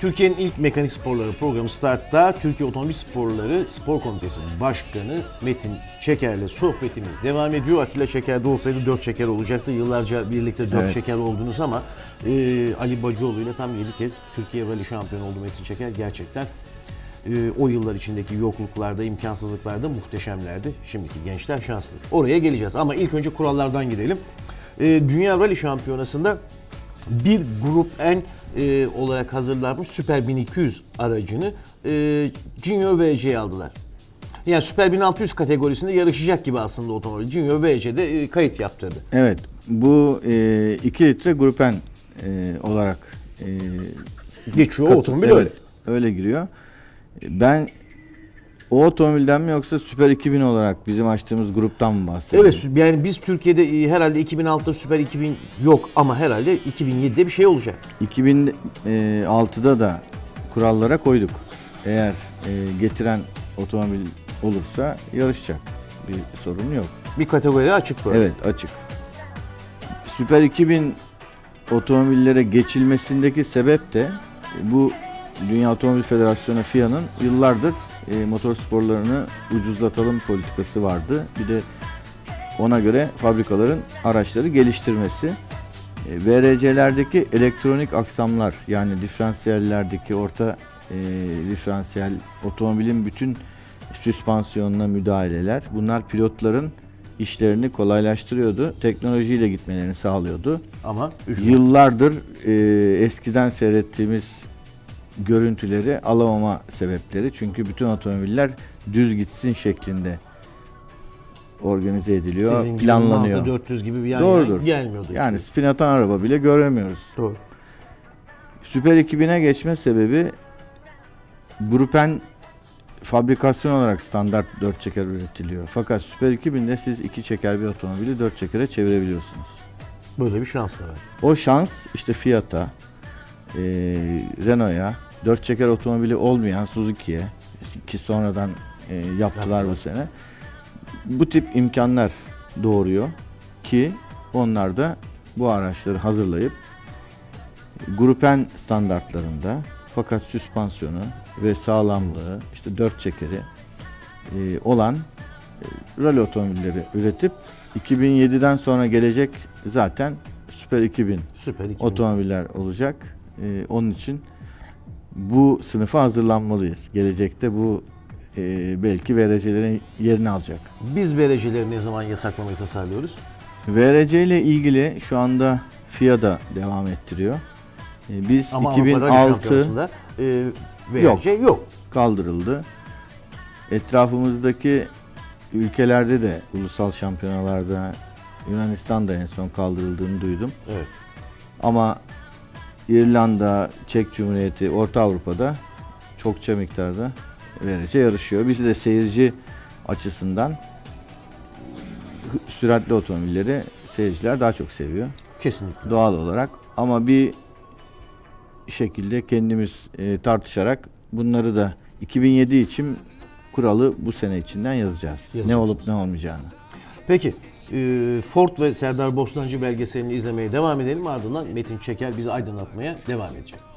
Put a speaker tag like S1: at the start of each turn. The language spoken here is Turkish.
S1: Türkiye'nin ilk mekanik sporları programı Start'ta Türkiye Otomobil Sporları Spor Komitesi Başkanı Metin Çeker'le sohbetimiz devam ediyor. Atilla Çeker'de olsaydı 4 Çeker olacaktı. Yıllarca birlikte 4
S2: Evet.
S1: Çeker oldunuz ama e, Ali Bacıoğlu ile tam 7 kez Türkiye Rally şampiyonu oldu Metin Çeker. Gerçekten e, o yıllar içindeki yokluklarda, imkansızlıklarda muhteşemlerdi. Şimdiki gençler şanslı. Oraya geleceğiz ama ilk önce kurallardan gidelim. E, Dünya Rally Şampiyonası'nda bir grup N e, olarak hazırlanmış Süper 1200 aracını e, Junior VC'ye aldılar. Yani Süper 1600 kategorisinde yarışacak gibi aslında otomobil. Junior VC'de e, kayıt yaptırdı.
S2: Evet, bu 2 litre grupen e, olarak e,
S1: Geçiyor o
S2: katı-
S1: otomobil
S2: evet,
S1: öyle.
S2: öyle giriyor. Ben o otomobilden mi yoksa Süper 2000 olarak bizim açtığımız gruptan mı bahsediyorum?
S1: Evet yani biz Türkiye'de e, herhalde 2006'da Süper 2000 yok ama herhalde 2007'de bir şey olacak.
S2: 2006'da da kurallara koyduk. Eğer e, getiren otomobil olursa yarışacak. Bir sorun yok.
S1: Bir kategori açık böyle.
S2: Evet açık. Süper 2000 otomobillere geçilmesindeki sebep de bu Dünya Otomobil Federasyonu FIA'nın yıllardır e, motor sporlarını ucuzlatalım politikası vardı. Bir de ona göre fabrikaların araçları geliştirmesi. E, VRC'lerdeki elektronik aksamlar yani diferansiyellerdeki orta e, diferansiyel otomobilin bütün süspansiyonuna müdahaleler bunlar pilotların işlerini kolaylaştırıyordu. Teknolojiyle gitmelerini sağlıyordu.
S1: Ama ücret.
S2: Yıllardır e, eskiden seyrettiğimiz görüntüleri alamama sebepleri. Çünkü bütün otomobiller düz gitsin şeklinde organize ediliyor,
S1: Sizin gibi
S2: planlanıyor.
S1: Malta 400 gibi bir yan
S2: Doğrudur.
S1: gelmiyordu.
S2: Yani
S1: işte.
S2: spin atan araba bile göremiyoruz.
S1: Doğru.
S2: Süper 2000'e geçme sebebi Grupen fabrikasyon olarak standart 4 çeker üretiliyor. Fakat Süper 2000'de siz 2 çeker bir otomobili 4 çekere çevirebiliyorsunuz.
S1: Böyle bir şans da var.
S2: O şans işte Fiat'a, e, Renault'a, 4 çeker otomobili olmayan Suzuki'ye ki sonradan e, yaptılar bu sene. Bu tip imkanlar doğuruyor ki onlar da bu araçları hazırlayıp grupen standartlarında fakat süspansiyonu ve sağlamlığı işte 4 çekeri e, olan e, rally otomobilleri üretip 2007'den sonra gelecek zaten Süper 2000
S1: Süper 2000.
S2: otomobiller olacak. Ee, onun için bu sınıfa hazırlanmalıyız. Gelecekte bu e, belki VRC'lerin yerini alacak.
S1: Biz vericileri ne zaman yasaklamayı tasarlıyoruz?
S2: VRC ile ilgili şu anda FIA'da devam ettiriyor. Ee, biz
S1: Ama Avrupa Rally
S2: 2006
S1: Şampiyonası'nda e, VRC yok.
S2: kaldırıldı. Etrafımızdaki ülkelerde de ulusal şampiyonalarda Yunanistan'da en son kaldırıldığını duydum.
S1: Evet.
S2: Ama İrlanda, Çek Cumhuriyeti, Orta Avrupa'da çokça miktarda verece yarışıyor. Biz de seyirci açısından süratli otomobilleri seyirciler daha çok seviyor
S1: Kesinlikle.
S2: doğal olarak. Ama bir şekilde kendimiz e, tartışarak bunları da 2007 için kuralı bu sene içinden yazacağız. Ne
S1: Yazacaksınız.
S2: olup ne olmayacağını.
S1: Peki. E, Ford ve Serdar Bostancı belgeselini izlemeye devam edelim. Ardından Metin Çeker bizi aydınlatmaya devam edecek.